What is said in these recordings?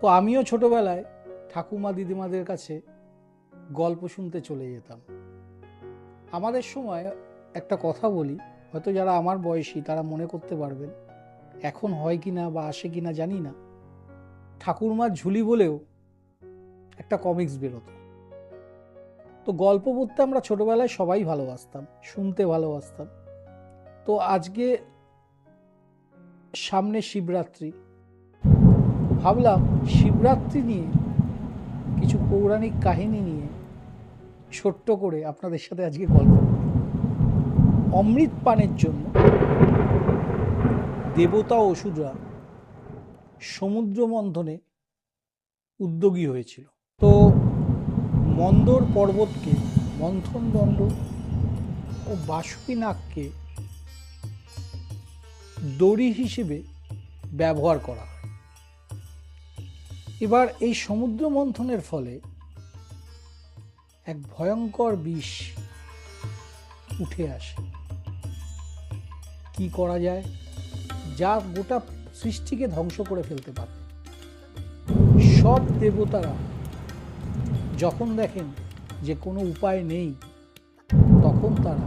তো আমিও ছোটবেলায় ঠাকুমা দিদিমাদের কাছে গল্প শুনতে চলে যেতাম। আমাদের সময় একটা কথা বলি, হয়তো যারা আমার বয়সী তারা মনে করতে পারবেন, এখন হয় কি না বা আসে কি না জানি না। ঠাকুরমার ঝুলি বলেও একটা কমিক্স বেরোতো। তো গল্প পড়তে আমরা ছোটবেলায় সবাই ভালোবাসতাম, শুনতে ভালোবাসতাম। তো আজকে সামনে শিবরাত্রি ভাবলাম শিবরাত্রি নিয়ে, কিছু পৌরাণিক কাহিনী নিয়ে ছোট্ট করে আপনাদের সাথে আজকে গল্প। অমৃত পানের জন্য দেবতা ও অসুররা সমুদ্র মন্থনে উদ্যোগী হয়েছিল তো মন্দর পর্বতকে, মন্থন দণ্ড ও বাসুকি নাগকে দড়ি হিসেবে ব্যবহার করা হয় এবার এই সমুদ্র মন্থনের ফলে এক ভয়ঙ্কর বিষ উঠে আসে। কি করা যায়? যা গোটা সৃষ্টিকে ধ্বংস করে ফেলতে পারে। সব দেবতারা যখন দেখেন যে কোনো উপায় নেই, তখন তারা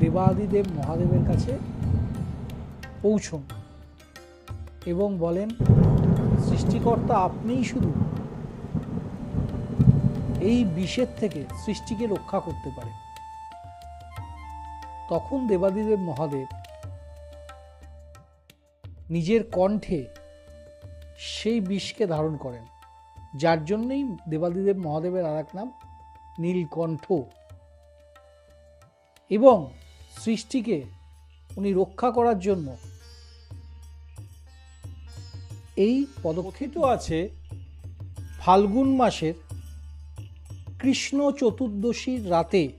দেবাদিদেব মহাদেবের কাছে পৌঁছন এবং বলেন সৃষ্টিকর্তা আপনিই শুধু। এই বিষের থেকে সৃষ্টিকে রক্ষা করতে পারেন। তখন দেবাদিদেব মহাদেব নিজের কণ্ঠে সেই বিষকে ধারণ করেন, যার জন্যই দেবাদিদেব মহাদেবের আর এক নাম নীলকণ্ঠ। এবং সৃষ্টিকে উনি রক্ষা করার জন্য এই পদক্ষেপ আছে ফাল্গুন মাসের কৃষ্ণ চতুর্দশীর রাতে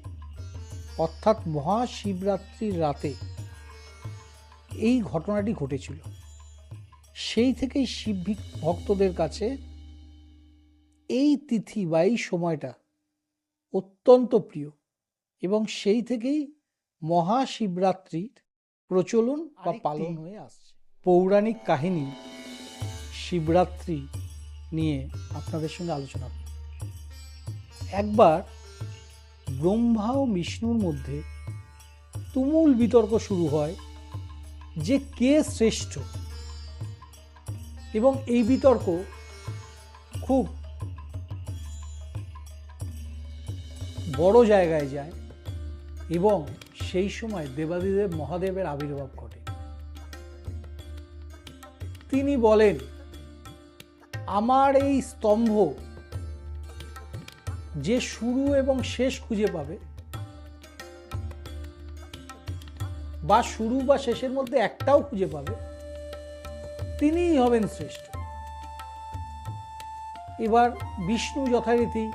অর্থাৎ মহাশিবরাত্রির রাতে এই ঘটনাটি ঘটেছিল। সেই থেকেই শিব ভক্তদের কাছে এই তিথি বা এই সময়টা অত্যন্ত প্রিয় এবং সেই থেকেই মহাশিবরাত্রির প্রচলন বা পালন হয়ে আসছে। পৌরাণিক কাহিনী শিবরাত্রি নিয়ে আপনাদের সঙ্গে আলোচনা করি। একবার ব্রহ্মা ও বিষ্ণুর মধ্যে তুমুল বিতর্ক শুরু হয় যে কে শ্রেষ্ঠ। এবং এই বিতর্ক খুব বড় জায়গায় যায় এবং সেই সময় দেবাদিদেব মহাদেবের আবির্ভাব ঘটে। তিনি বলেন আমার এই স্তম্ভ যে শুরু এবং শেষ খুঁজে পাবে, বা শুরু বা শেষের মধ্যে একটাও খুঁজে পাবে, তিনিই হবেন শ্রেষ্ঠ। এবার বিষ্ণু যথারীতি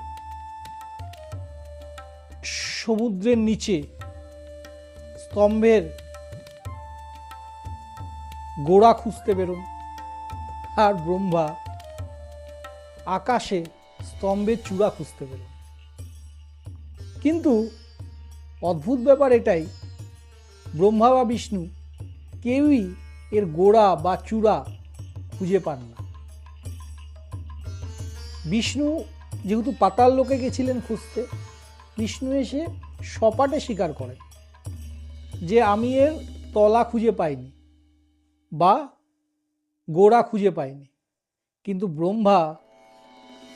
সমুদ্রের নিচে স্তম্ভের গোড়া খুঁজতে বেরোন, আর ব্রহ্মা আকাশে স্তম্ভের চূড়া খুঁজতে বেরোন কিন্তু অদ্ভুত ব্যাপার এটাই, ব্রহ্মা বা বিষ্ণু কেউই এর গোড়া বা চূড়া খুঁজে পান না। বিষ্ণু যেহেতু পাতাল লোকে গেছিলেন খুঁজতে, বিষ্ণু এসে সপাটে স্বীকার করেন যে আমি এর তলা খুঁজে পাইনি বা গোড়া খুঁজে পাইনি। কিন্তু ব্রহ্মা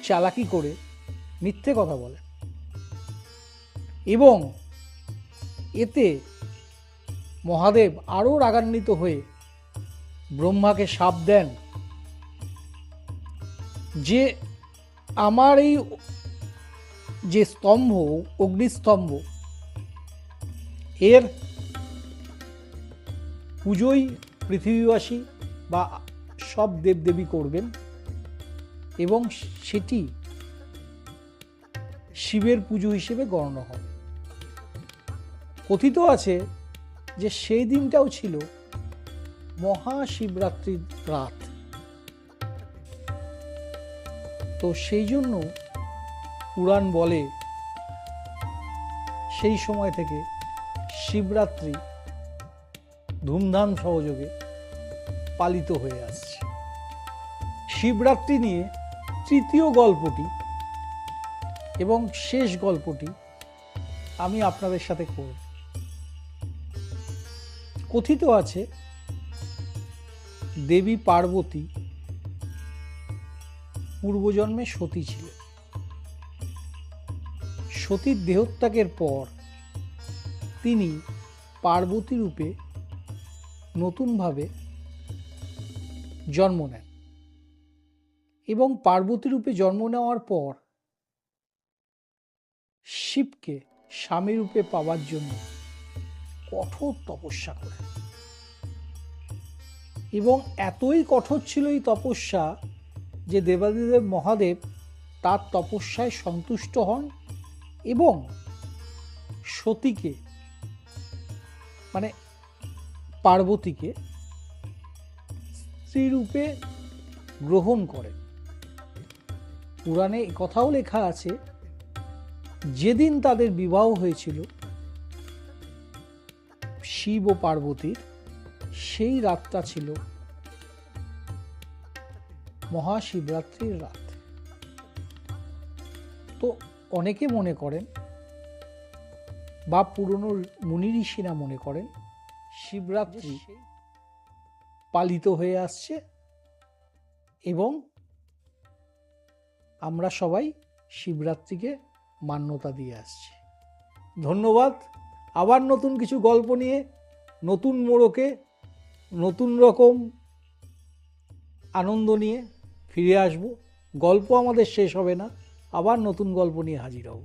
চালাকি করে মিথ্যে কথা বলে। এবং এতে মহাদেব আরও রাগান্বিত হয়ে ব্রহ্মাকে সাপ দেন যে আমার এই যে স্তম্ভ, অগ্নিস্তম্ভ, এর পুজোই পৃথিবীবাসী বা সব দেবদেবী করবেন। এবং সেটি শিবের পুজো হিসেবে গণ্য হয়। কথিত আছে যে সেই দিনটাও ছিল মহাশিবরাত্রির রাত। তো সেই জন্য পুরাণ বলে সেই সময় থেকে শিবরাত্রি ধুমধাম সহযোগে পালিত হয়ে আসছে। শিবরাত্রি নিয়ে তৃতীয় গল্পটি এবং শেষ গল্পটি আমি আপনাদের সাথে করব। কথিত আছে, দেবী পার্বতী পূর্বজন্মে সতী ছিলেন। সতীর দেহত্যাগের পর তিনি পার্বতী রূপে নতুনভাবে জন্ম নেন। এবং পার্বতী রূপে জন্ম নেওয়ার পর শিবকে স্বামী রূপে পাওয়ার জন্য কঠোর তপস্যা করেন। এবং এতই কঠোর ছিল এই তপস্যা যে দেবাদিদেব মহাদেব তার তপস্যায় সন্তুষ্ট হন এবং সতীকে মানে পার্বতীকে স্ত্রীরূপে গ্রহণ করেন। পুরাণে কথাও লেখা আছে যেদিন তাদের বিবাহ হয়েছিল শিব ও পার্বতীর সেই রাতটা ছিল মহাশিবরাত্রির রাত। তো অনেকে মনে করেন বা পুরনো মুনি ঋষিরা মনে করেন শিবরাত্রি পালিত হয়ে আসছে এবং আমরা সবাই শিবরাত্রিকে মান্যতা দিয়ে আসছি। ধন্যবাদ। আবার নতুন কিছু গল্প নিয়ে, নতুন মোড়কে, নতুন রকম আনন্দ নিয়ে ফিরে আসব। গল্প আমাদের শেষ হবে না। আবার নতুন গল্প নিয়ে হাজির হব।